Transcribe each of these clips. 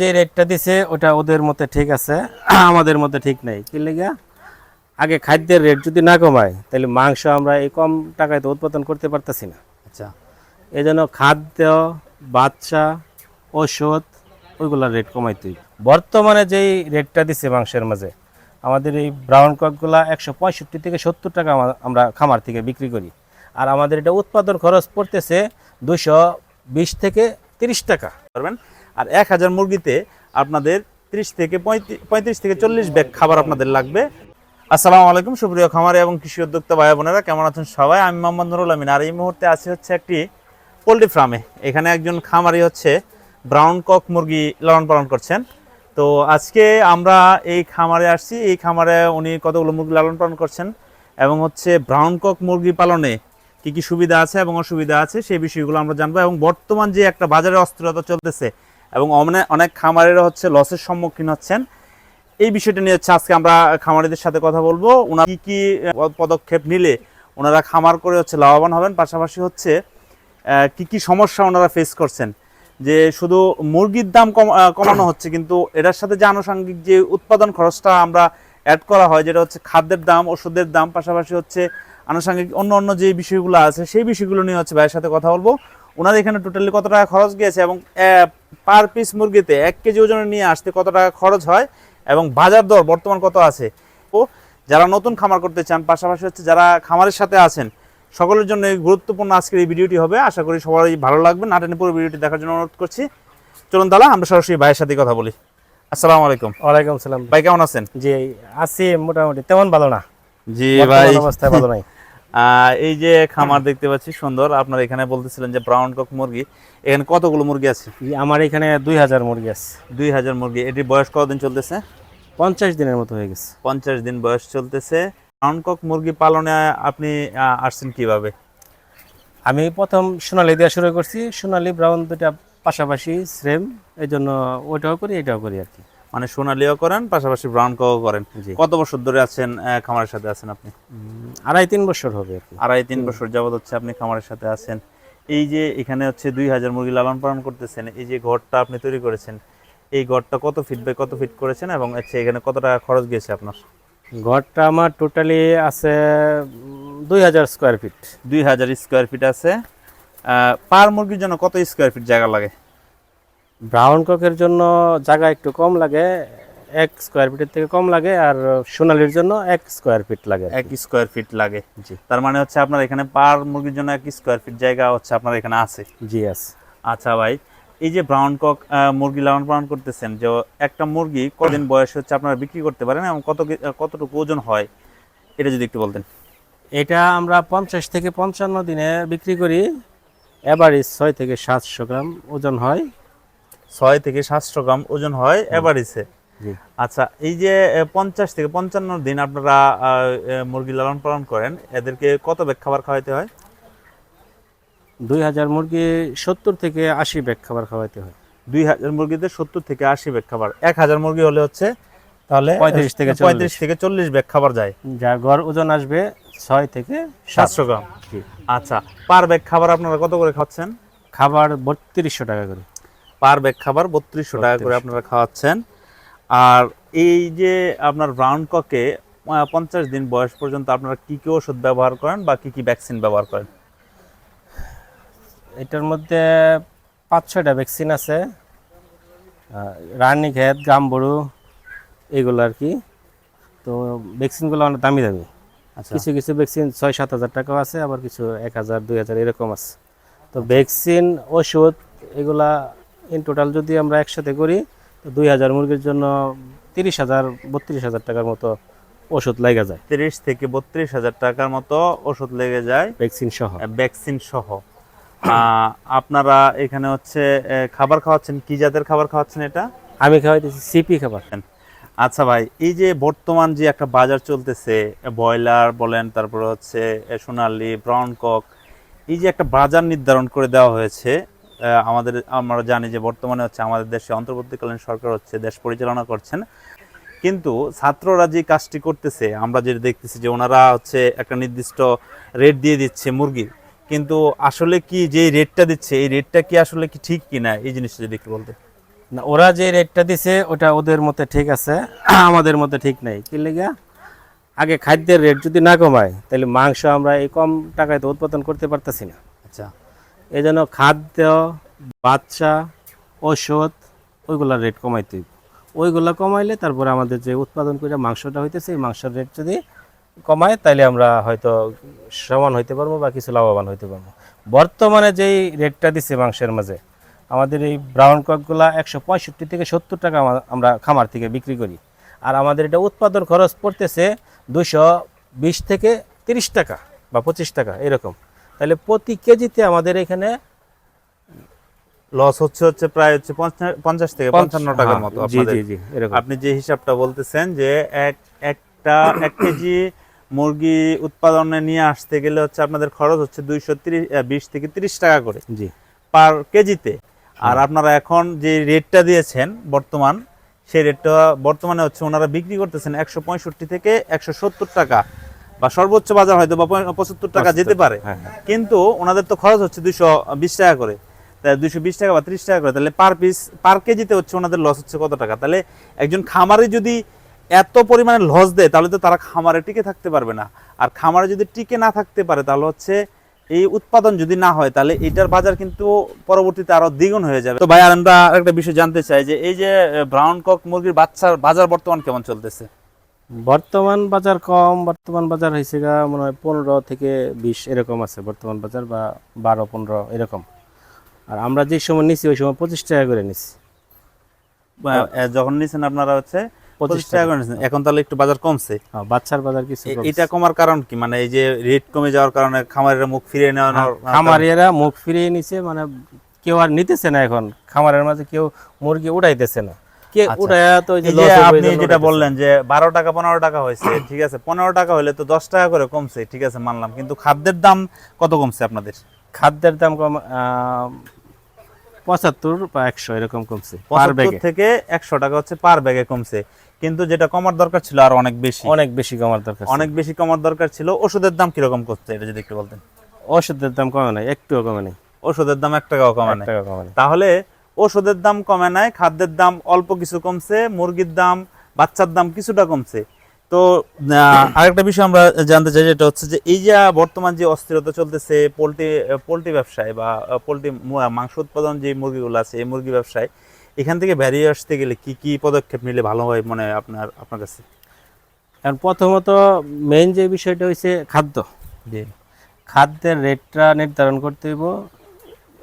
যে রেটটা দিছে ওটা ওদের মতে ঠিক আছে আমাদের মতে ঠিক নাই। কি লেগে? আগে খাদ্যের রেট যদি না কমায় তাহলে মাংস আমরা এই কম টাকায় তো উৎপাদন করতে পারতেছি না। আচ্ছা। এই জন্য খাদ্য বাচ্চা ওষুধ ওইগুলোর রেট কমাইতে হইবে। বর্তমানে যেই রেটটা দিছে মাংসের মাঝে আমাদের এই ব্রাউন ককগুলা একশো পঁয়ষট্টি থেকে সত্তর টাকা আমরা খামার থেকে বিক্রি করি। আর আমাদের এটা উৎপাদন খরচ পড়তেছে দুশো বিশ থেকে তিরিশ টাকা। পারবেন? আর এক হাজার মুরগিতে আপনাদের ত্রিশ থেকে পঁয়ত্রিশ থেকে চল্লিশ ব্যাগ খাবার আপনাদের লাগবে। আসসালামু আলাইকুম, সুপ্রিয় খামারে এবং কৃষি উদ্যোক্তা ভাই বোনেরা, কেমন আছেন সবাই? আমি মোহাম্মদ নুরুল আমিন। আর এই মুহূর্তে আছি হচ্ছে একটি পোলট্রি ফার্মে। এখানে একজন খামারি হচ্ছে ব্রাউন কক মুরগি লালন পালন করছেন। তো আজকে আমরা এই খামারে আসছি। এই খামারে উনি কতগুলো মুরগি লালন পালন করছেন এবং হচ্ছে ব্রাউন কক মুরগি পালনে কি কি সুবিধা আছে এবং অসুবিধা আছে সেই বিষয়গুলো আমরা জানব। এবং বর্তমান যে একটা বাজারে অস্থিরতা চলতেছে এবং অনে- অনেক খামারেরা হচ্ছে লসের সম্মুখীন হচ্ছেন। এই বিষয়টা নিয়ে হচ্ছে আজকে আমরা খামারিদের সাথে কথা বলব। ওনারা কি কি পদক্ষেপ নিলে ওনারা খামার করে হচ্ছে লাভবান হবেন? পাশাপাশি হচ্ছে কি কি সমস্যা ওনারা ফেস করছেন? যে শুধু মুরগির দাম কম- কমানো হচ্ছে, কিন্তু এটার সাথে যে আনুষঙ্গিক যে উৎপাদন খরচটা আমরা অ্যাড করা হয়, যেটা হচ্ছে খাদ্যের দাম, ওষুধের দাম, পাশাপাশি হচ্ছে আনুষঙ্গিক অন্য অন্য যে বিষয়গুলো আছে, সেই বিষয়গুলো নিয়ে হচ্ছে ভাইয়ের সাথে কথা বলব। ওনার এখানে টোটালি কত টাকা খরচ গিয়েছে এবং পার পিস মুরগিতে এক কেজি ওজনে নিয়ে আসতে কত টাকা খরচ হয় এবং বাজার দর বর্তমান কত আছে? ও যারা নতুন খামার করতে চান পাশাপাশি হচ্ছে যারা খামারের সাথে আছেন সকলের জন্য এই গুরুত্বপূর্ণ আজকের এই ভিডিওটি হবে। আশা করি সবারই ভালো লাগবে। নাটেনে পুরো ভিডিওটি দেখার জন্য অনুরোধ করছি। চলুন তাহলে আমরা সরাসরি ভাইয়ের সাথে কথা বলি। আসসালামু আলাইকুম। ওয়ালাইকুম সালাম। ভাই কেমন আছেন? জি আছি মোটামুটি। তেমন ভালো না। জি বর্তমান অবস্থায় ভালো নাই। এই যে খামার দেখতে পাচ্ছি সুন্দর। আপনার এখানে বলতেছিলেন যে ব্রাউন কক মুরগি। এখানে কতগুলো মুরগি আছে? আমার এখানে দুই হাজার মুরগি আছে। দুই হাজার মুরগি। এটির বয়স কতদিন চলতেছে? পঞ্চাশ দিনের মতো হয়ে গেছে। পঞ্চাশ দিন বয়স চলতেছে। ব্রাউন কক মুরগি পালনে আপনি আসছেন কীভাবে? আমি প্রথম সোনালি দিয়ে শুরু করছি। সোনালি ব্রাউন দুটা পাশাপাশি সেম এই জন্য ওইটাও করি এটাও করি আর কি। মানে সোনালিও করেন পাশাপাশি ব্রাউন কক করেন। কত বছর ধরে আছেন খামারের সাথে আছেন আপনি? আড়াই তিন বছর হবে আড়াই তিন বছর যাবত হচ্ছে আপনি খামারের সাথে আছেন। এই যে এখানে হচ্ছে দুই হাজার মুরগি লালন পালন করতেছেন এই যে ঘরটা আপনি তৈরি করেছেন এই ঘরটা কত ফিট বাই কত ফিট করেছেন এবং হচ্ছে এখানে কত টাকা খরচ গিয়েছে আপনার? ঘরটা আমার টোটালি আছে দুই হাজার স্কোয়ার ফিট দুই হাজার স্কোয়ার ফিট আছে। পার মুরগির জন্য কত স্কোয়ার ফিট জায়গা লাগে? ব্রাউন ককের জন্য জায়গা একটু কম লাগে এক স্কোয়ার ফিটের থেকে কম লাগে আর সোনালির জন্য এক স্কোয়ার ফিট লাগে এক স্কোয়ার ফিট লাগে জি। তার মানে হচ্ছে আপনার এখানে পার মুরগির জন্য এক স্কোয়ার ফিট জায়গা হচ্ছে আপনার এখানে আছে। জি আছে আচ্ছা ভাই এই যে ব্রাউন কক মুরগি লালন পালন করতেছেন যে একটা মুরগি কদিন বয়স হচ্ছে আপনারা বিক্রি করতে পারেন এবং কত কতটুকু ওজন হয় এটা যদি একটু বলতেন। এটা আমরা পঞ্চাশ থেকে পঞ্চান্ন দিনে বিক্রি করি এভারেজ ছয় থেকে সাতশো গ্রাম ওজন হয়। ছয় থেকে সাতশো গ্রাম ওজন হয় এভারেজে। আচ্ছা এই যে পঞ্চাশ থেকে পঞ্চান্ন দিন আপনারা মুরগি লালন পালন করেন এদেরকে কত ব্যাগ খাবার খাওয়াইতে হয়? দুই হাজার মুরগি সত্তর থেকে আশি ব্যাগ খাবার খাওয়াইতে হয়। দুই হাজার মুরগিতে সত্তর থেকে আশি ব্যাগ খাবার। এক হাজার মুরগি হলে হচ্ছে তাহলে 35 থেকে পঁয়ত্রিশ থেকে চল্লিশ ব্যাগ খাবার যায়। যার গড় ওজন আসবে ছয় থেকে সাতশো সাতশো। গ্রাম। আচ্ছা পার ব্যাগ খাবার আপনারা কত করে খাচ্ছেন? খাবার বত্রিশশো টাকা করে। পার ব্যাগ খাবার বত্রিশশো টাকা করে আপনারা খাওয়াচ্ছেন। আর এই যে আপনার ব্রাউন ককে পঞ্চাশ দিন বয়স পর্যন্ত আপনারা কি কী ওষুধ ব্যবহার করেন বা কি কি ভ্যাকসিন ব্যবহার করেন? এটার মধ্যে পাঁচ ছয়টা ভ্যাকসিন আছে। রানী ঘেত গামবড়ু এগুলো আর কি। তো ভ্যাকসিনগুলো অনেক দামি দামি। আচ্ছা। কিছু কিছু ভ্যাকসিন ছয় সাত হাজার টাকাও আছে আবার কিছু এক হাজার দুই হাজার এরকম আছে। তো ভ্যাকসিন ওষুধ এগুলা ইন টোটাল যদি আমরা একসাথে করি তো দুই হাজার মুরগির জন্য তিরিশ হাজার বত্রিশ হাজার টাকার মতো ওষুধ লেগে যায়। তিরিশ থেকে বত্রিশ হাজার টাকার মতো ওষুধ লেগে যায়। ভ্যাকসিন সহ। ভ্যাকসিন সহ। আপনারা এখানে হচ্ছে খাবার খাওয়াচ্ছেন? কি জাতের খাবার খাওয়াচ্ছেন এটা? আমি খাওয়াইতেছি সিপি খাবার। আচ্ছা ভাই এই যে বর্তমান যে একটা বাজার চলতেছে ব্রয়লার বলেন তারপরে হচ্ছে সোনালি ব্রাউন কক এই যে একটা বাজার নির্ধারণ করে দেওয়া হয়েছে আমাদের আমরা জানি যে বর্তমানে হচ্ছে আমাদের দেশে অন্তর্বর্তীকালীন সরকার হচ্ছে দেশ পরিচালনা করছেন। কিন্তু ছাত্ররা যে কাজটি করতেছে আমরা যেটা দেখতেছি যে ওনারা হচ্ছে একটা নির্দিষ্ট রেট দিয়ে দিচ্ছে মুরগি। কিন্তু আসলে কি যে রেটটা দিচ্ছে এই রেটটা কি আসলে কি ঠিক কিনা এই জিনিসটা যদি একটু বলতে না ওরা যে রেটটা দিছে ওটা ওদের মতে ঠিক আছে আমাদের মতে ঠিক নাই। কি লেগে? আগে খাদ্যের রেট যদি না কমায় তাহলে মাংস আমরা এই কম টাকায় তো উৎপাদন করতে পারতেছি না। আচ্ছা। এই জন্য খাদ্য, বাচ্চা ওষুধ ওইগুলার রেট কমাইতে। ওইগুলা কমাইলে তারপরে আমাদের যে উৎপাদন করে মাংসটা হইতেছে, এই মাংসের রেট যদি কমায় তাহলে আমরা হয়তো সমান হইতে পারব বা কিছু লাভবান হইতে পারব। বর্তমানে যেই রেটটা দিচ্ছে মাংসের মাঝে, আমাদের এই ব্রাউন ককগুলা একশো পঁয়ষট্টি থেকে সত্তর টাকা আমরা খামার থেকে বিক্রি করি। আর আমাদের এটা উৎপাদন খরচ পড়তেছে দুশো বিশ থেকে তিরিশ টাকা বা পঁচিশ টাকা, এরকম। তাহলে প্রতি কেজিতে আমাদের এখানে লস হচ্ছে হচ্ছে প্রায় হচ্ছে পঞ্চাশ থেকে পঞ্চান্ন টাকার মতো হ্যাঁ, এরকম। আপনি যে হিসাবটা বলতেছেন যে এক একটা এক কেজি মুরগি উৎপাদনে নিয়ে আসতে গেলে হচ্ছে আপনাদের খরচ হচ্ছে দুইশো বিশ থেকে তিরিশ টাকা করে জি। পার কেজিতে। আর আপনারা এখন যে রেটটা দিয়েছেন বর্তমান সেই রেটটা বর্তমানে হচ্ছে ওনারা বিক্রি করতেছেন একশো পঁয়ষট্টি থেকে একশো সত্তর টাকা। বা সর্বোচ্চ বাজার হয়তো বা পঁচাত্তর টাকা যেতে পারে। হ্যাঁ হ্যাঁ। কিন্তু ওনাদের তো খরচ হচ্ছে দুইশো বিশ টাকা করে। দুইশো বিশ টাকা বা ত্রিশ টাকা করে। তাহলে পার পিস পার কেজিতে হচ্ছে ওনাদের লস হচ্ছে কত টাকা? তাহলে একজন খামারে যদি এত পরিমাণে লস দেয় তাহলে তো তারা খামারে টিকে থাকতে পারবে না। আর খামারে যদি টিকে না থাকতে পারে তাহলে হচ্ছে এই উৎপাদন যদি না হয় তাহলে এটার বাজার কিন্তু পরবর্তীতে আরও দ্বিগুণ হয়ে যাবে। তো ভাই আর আমরা একটা বিষয় জানতে চাই যে এই যে ব্রাউন কক মুরগির বাচ্চার বাজার বর্তমান কেমন চলতেছে? বর্তমান বাজার কম বর্তমান বাজার হয়েছে গা মনে হয় পনেরো থেকে বিশ এরকম আছে বর্তমান বাজার বা বারো পনেরো এরকম। আর আমরা যে সময় নিছি ওই সময় পঁচিশ টাকা করে নিছি। যখন নিছেন আপনারা হচ্ছে পঁচিশ টাকা। করে নিছেন। এখন তাহলে একটু বাজার কমছে। হ্যাঁ, বাচ্চার বাজার কিছু এটা কমার কারণ কি? মানে এই যে রেট কমে যাওয়ার কারণে খামারের মুখ ফিরিয়ে নেওয়ার হ্যাঁ, খামারিয়ারা মুখ ফিরিয়ে নিছে মানে কেউ আর নিতেছে না এখন। খামারের মাঝে কেউ মুরগি উড়াইতেছে না। আচ্ছা। উড়াইয়া তো ওই যে এই যে loss হবে, আপনি যেটা বললেন যে বারো টাকা পনেরো টাকা হয়েছে ঠিক আছে পনেরো টাকা হলে তো দশ টাকা করে কমছে ঠিক আছে মানলাম। কিন্তু খাদ্যের দাম কত কমছে আপনাদের? খাদ্যের দাম কম পঁচাত্তর বা একশো এরকম কমছে পার ব্যাগে থেকে একশো টাকা হচ্ছে পার ব্যাগে কমছে। কিন্তু যেটা কমার দরকার ছিল আর অনেক বেশি। অনেক বেশি কমার দরকার অনেক বেশি কমার দরকার ছিল। ওষুধের দাম কীরকম করছে এটা যদি একটু বলতেন? ওষুধের দাম কমে নাই একটুও কমে নাই। ওষুধের দাম এক টাকাও কমে টাকা কমে নাই। তাহলে ওষুধের দাম কমে নাই খাদ্যের দাম অল্প কিছু কমছে মুরগির দাম বাচ্চার দাম কিছুটা কমছে। তো আরেকটা বিষয় আমরা জানতে চাই যেটা হচ্ছে যে এই যে বর্তমান যে অস্থিরতা চলতেছে পোলট্রি পোলট্রি ব্যবসায় বা পোলট্রি মাংস উৎপাদন যে মুরগিগুলো আছে এই মুরগি ব্যবসায় এখান থেকে বেরিয়ে আসতে গেলে কি কি পদক্ষেপ নিলে ভালো হয় মনে হয় আপনার আপনার কাছে? এখন প্রথমত মেইন যে বিষয়টা হচ্ছে খাদ্য। জি। খাদ্যের রেটটা নির্ধারণ করতে হইব।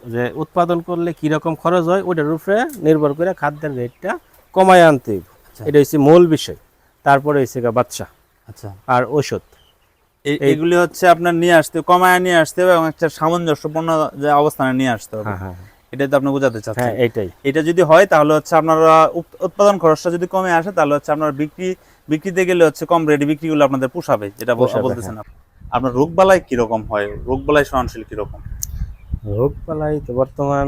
যে উৎপাদন করলে কি রকম খরচ হয় ওটার উপরে নির্ভর করে খাদ্যের রেটটা কমায় আনতে এটা হচ্ছে মূল বিষয়। তারপরে হচ্ছে বাচ্চা আচ্ছা। আর ওষুধ এই- এগুলি হচ্ছে আপনার নিয়ে আসতে কমায় নিয়ে আসতে হবে এবং একটা সামঞ্জস্যপূর্ণ যে অবস্থানে নিয়ে আসতে হবে। হ্যাঁ হ্যাঁ এটাই তো আপনি বোঝাতে চাচ্ছেন। হ্যাঁ এইটাই এটা যদি হয় তাহলে হচ্ছে আপনারা উৎপাদন খরচটা যদি কমে আসে তাহলে হচ্ছে আপনার বিক্রি বিক্রিতে গেলে হচ্ছে কম রেডি বিক্রিগুলো আপনাদের পোষাবে যেটা বল- বলতেছেন আপনি। আপনার রোগ বালাই কীরকম হয়? রোগ বালাই সহনশীল কীরকম? রোগবালাই তো বর্তমান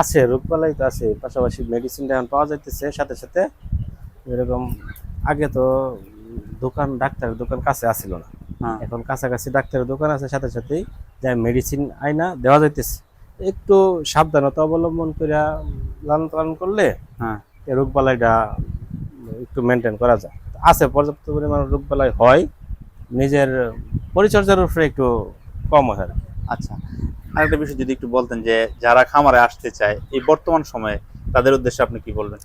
আছে রোগবালাই তো আছে পাশাপাশি মেডিসিনটা এখন পাওয়া যাইতেছে সাথে সাথে এরকম আগে তো দোকান ডাক্তারের দোকান কাছে আসছিল না। হ্যাঁ। এখন কাছাকাছি ডাক্তারের দোকান আছে সাথে সাথেই যা মেডিসিন আইনা দেওয়া যাইতেছে। একটু সাবধানতা অবলম্বন করে লালন পালন করলে হ্যাঁ। রোগবালাইটা একটু মেনটেন করা যায়। আছে পর্যাপ্ত পরিমাণ রোগবালাই হয় নিজের পরিচর্যার উপরে একটু কম হয়। আচ্ছা। আরেকটা বিষয় যদি একটু বলতেন যে যারা খামারে আসতে চায় এই বর্তমান সময়ে তাদের উদ্দেশ্যে আপনি কি বলবেন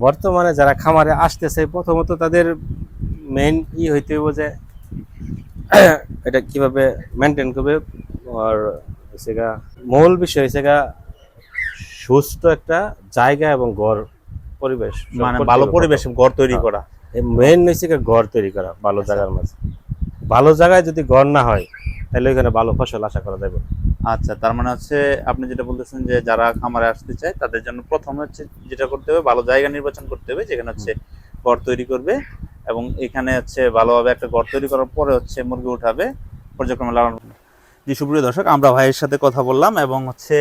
বর্তমানে যারা খামারে আসতে আসতেছে প্রথমত তাদের মেইন ই হইতে হইব যে এটা কীভাবে মেনটেন করবে আর হচ্ছে গা মূল বিষয় হচ্ছে গা সুস্থ একটা জায়গা এবং ঘর পরিবেশ মানে ভালো। পরিবেশ ঘর তৈরি হ্যাঁ। করা মেইন হচ্ছে গা ঘর তৈরি করা ভালো আচ্ছা। জায়গার মাঝে ভালো জায়গায় যদি ঘর না হয় তাহলে ওইখানে ভালো ফসল আশা করা যাবে না। আচ্ছা তার মানে হচ্ছে আপনি যেটা বলতেছেন যে যারা খামারে আসতে চায় তাদের জন্য প্রথম হচ্ছে যেটা করতে হবে ভালো জায়গা নির্বাচন করতে হবে যেখানে হচ্ছে ঘর তৈরি করবে এবং এখানে হচ্ছে ভালোভাবে একটা ঘর তৈরি করার পরে হচ্ছে মুরগি উঠাবে পর্যায়ক্রমে লালন করবে। জি সুপ্রিয় দর্শক আমরা ভাইয়ের সাথে কথা বললাম এবং হচ্ছে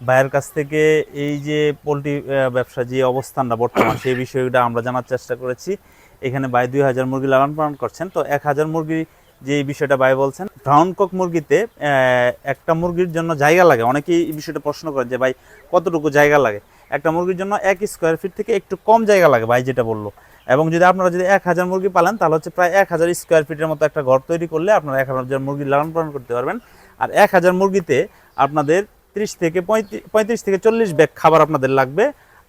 ভাইয়ের কাছ থেকে এই যে পোলট্রি ব্যবসা যে অবস্থানটা বর্তমান সেই বিষয়টা আমরা জানার চেষ্টা করেছি এখানে ভাই দুই হাজার মুরগি লালন পালন করছেন তো এক হাজার মুরগি যে এই বিষয়টা ভাই বলছেন ব্রাউন কক মুরগিতে একটা মুরগির জন্য জায়গা লাগে। অনেকেই এই বিষয়টা প্রশ্ন করেন যে, ভাই, কতটুকু জায়গা লাগে? একটা মুরগির জন্য এক স্কোয়ার ফিট থেকে একটু কম জায়গা লাগে, ভাই যেটা বলল। এবং যদি আপনারা যদি এক হাজার মুরগি পালেন, তাহলে হচ্ছে প্রায় এক হাজার স্কোয়ার ফিটের মতো একটা ঘর তৈরি করলে আপনারা এক হাজার মুরগি লালন পালন করতে পারবেন। আর এক হাজার মুরগিতে আপনাদের ত্রিশ থেকে পঁয়ত্রিশ থেকে চল্লিশ ব্যাগ খাবার আপনাদের লাগবে।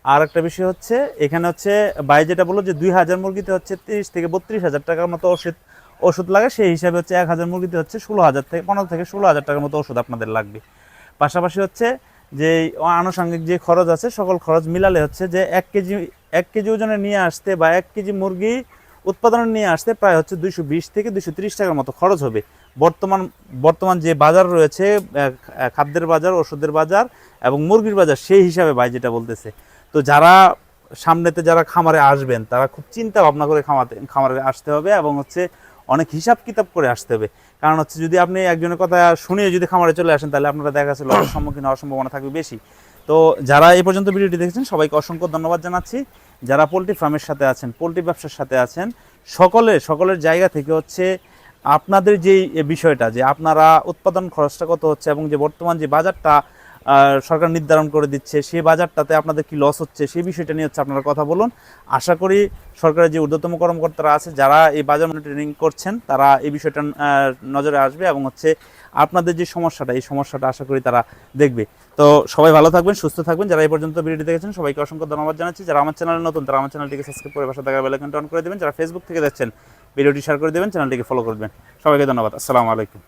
আর একটা বিষয় হচ্ছে, এখানে হচ্ছে ভাই যেটা বলল যে, দুই হাজার মুরগিতে হচ্ছে তিরিশ থেকে বত্রিশ হাজার টাকার মতো ওষুধ ওষুধ লাগে, সেই হিসাবে হচ্ছে এক হাজার মুরগিতে হচ্ছে ষোলো হাজার থেকে, পনেরো থেকে ষোলো হাজার টাকার মতো ওষুধ আপনাদের লাগবে। পাশাপাশি হচ্ছে যে আনুষঙ্গিক যে খরচ আছে, সকল খরচ মিলালে হচ্ছে যে এক কেজি এক কেজি ওজনে নিয়ে আসতে বা এক কেজি মুরগি উৎপাদনে নিয়ে আসতে প্রায় হচ্ছে দুইশো বিশ থেকে দুইশো ত্রিশ টাকার মতো খরচ হবে। বর্তমান বর্তমান যে বাজার রয়েছে খাদ্যের বাজার, ওষুধের বাজার এবং মুরগির বাজার, সেই হিসাবে ভাই যেটা বলতেছে। তো যারা সামনেতে যারা খামারে আসবেন, তারা খুব চিন্তা ভাবনা করে খামাতে, খামারে আসতে হবে এবং হচ্ছে অনেক হিসাব কিতাব করে আসতে হবে। কারণ হচ্ছে যদি আপনি একজনের কথা শুনে যদি খামারে চলে আসেন, তাহলে আপনারা দেখা যাচ্ছে লসের সম্মুখীন হওয়ার সম্ভাবনা থাকবে বেশি। তো যারা এই পর্যন্ত ভিডিওটি দেখেছেন, সবাইকে অসংখ্য ধন্যবাদ জানাচ্ছি। যারা পোলট্রি ফার্মের সাথে আছেন, পোলট্রি ব্যবসার সাথে আছেন, সকলে, সকলের জায়গা থেকে হচ্ছে আপনাদের যেই বিষয়টা যে আপনারা উৎপাদন খরচটা কত হচ্ছে এবং যে বর্তমান যে বাজারটা সরকার নির্ধারণ করে দিচ্ছে সেই বাজারটাতে আপনাদের কি লস হচ্ছে সেই বিষয়টা নিয়ে হচ্ছে আপনারা কথা বলুন। আশা করি সরকারের যে ঊর্ধ্বতম কর্মকর্তারা আছে, যারা এই বাজার মনিটরিং করছেন, তারা এই বিষয়টা নজরে আসবে এবং হচ্ছে আপনাদের যে সমস্যাটা, এই সমস্যাটা আশা করি তারা দেখবে। তো সবাই ভালো থাকবেন, সুস্থ থাকবেন। যারা এই পর্যন্ত ভিডিওটি দেখেছেন, সবাইকে অসংখ্য ধন্যবাদ জানাচ্ছি। যারা আমার চ্যানেলে নতুন, তারা আমার চ্যানেলটিকে সাবস্ক্রাইব করে পাশে থাকা বেলাইকনটা অন করে দেবেন। যারা ফেসবুক থেকে দেখছেন, ভিডিওটি শেয়ার করে দেবেন, চ্যানেলটিকে ফলো করবেন সবাইকে ধন্যবাদ। আসসালামু আলাইকুম।